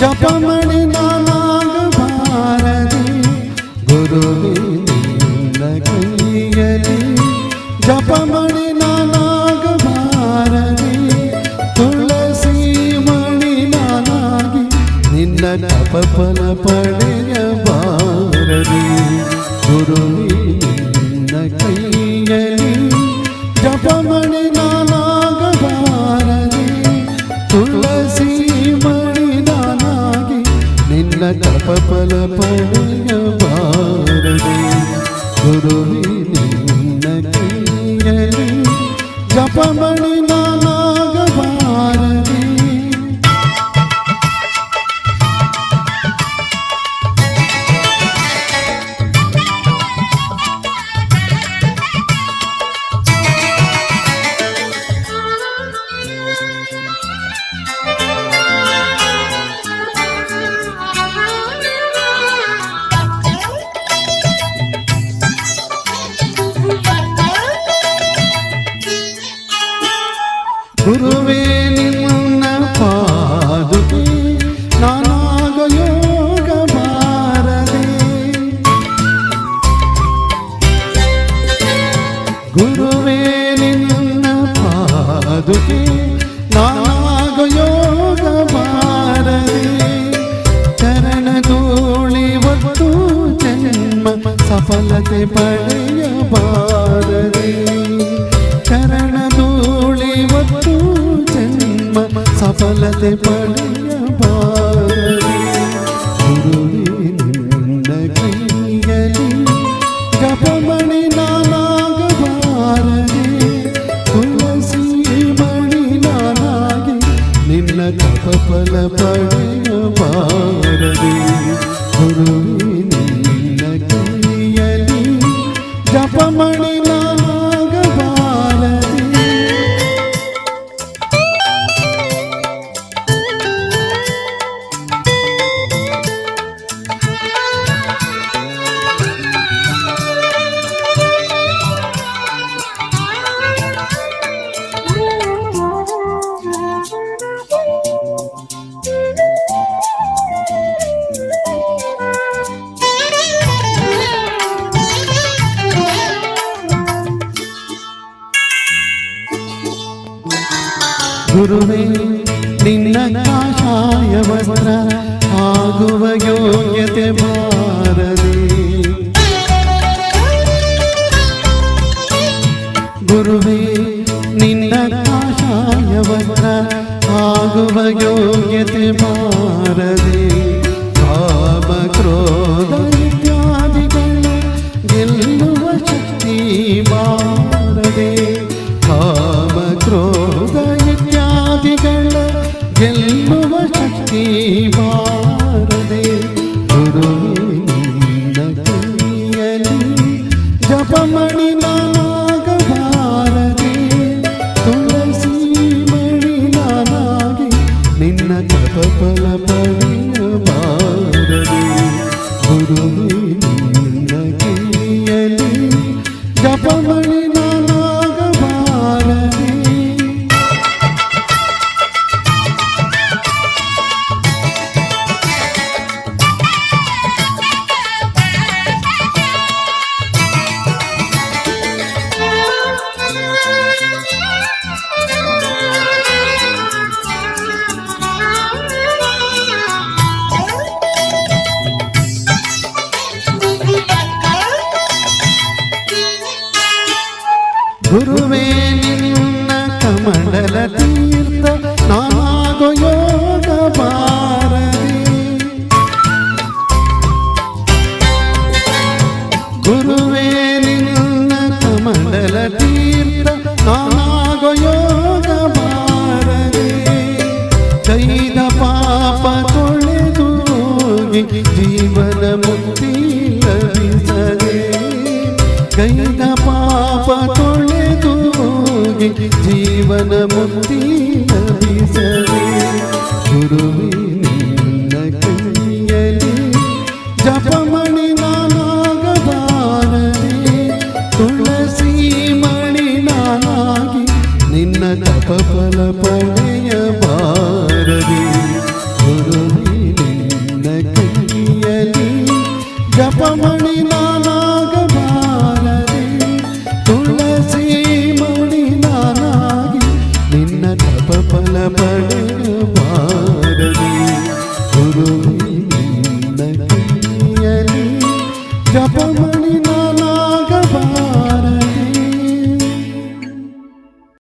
जपमणि नाम തപപലപനയ ഭാരതേ ജപമണി ಪಾದುಕೆ ನಾನಾಗ ಯೋಗ ಬಾರದೆ ಚರಣಧೂಳಿ ಒತ್ತು ಜನ್ಮ ಸಫಲತೆ ಪಡೆಯಬಾರದೆ ಚರಣಧೂಳಿ ಒತ್ತು ಜನ್ಮ ಸಫಲತೆ ಪಡೆಯಬಾರದೆ പല പഴയ ഭാരതി ഗുരു ಗುರುವೇ ನಿನ್ನ ಕಾಷಾಯ ವಸ್ತ್ರ ಆಗುವ ಯೋಗ್ಯತೆ ಬಾರದೆ. ಗುರುವೇ ನಿನ್ನ ಕಾಷಾಯ ವಸ್ತ್ರ ಆಗುವ ಯೋಗ್ಯತೆ ಬಾರದೆ. മാറതേ ഗുരുവിന്ദയലി ജപമണി നാഗഭാരതേ തുളസി മണി നാനാകി നിന്ന ജപഫല പണിയ ഭാരതേ ഗുരുവിന്ദയലി ജപമണി ഗുരുവേ നിന്ന കമണ്ടല തീർത്ത നാഗയോഗ ഭാരതി ഗുരുവേ നിന്ന കമണ്ടല തീർത്ത നാഗയോഗ ഭാരതി ചെയ്ത പാപ തൊഴിതു ജീവ ജ്ഞാനമുത്തി ഗുരുവി നിന്ന കയ്യലി ജപമണി നാനാഗദാനേ തുളസി മണി നാനാകി നിന്ന തപഫല പണയ ഭാരതി ഗുരുവി നിന്ന കയ്യലി ജപമണി നാന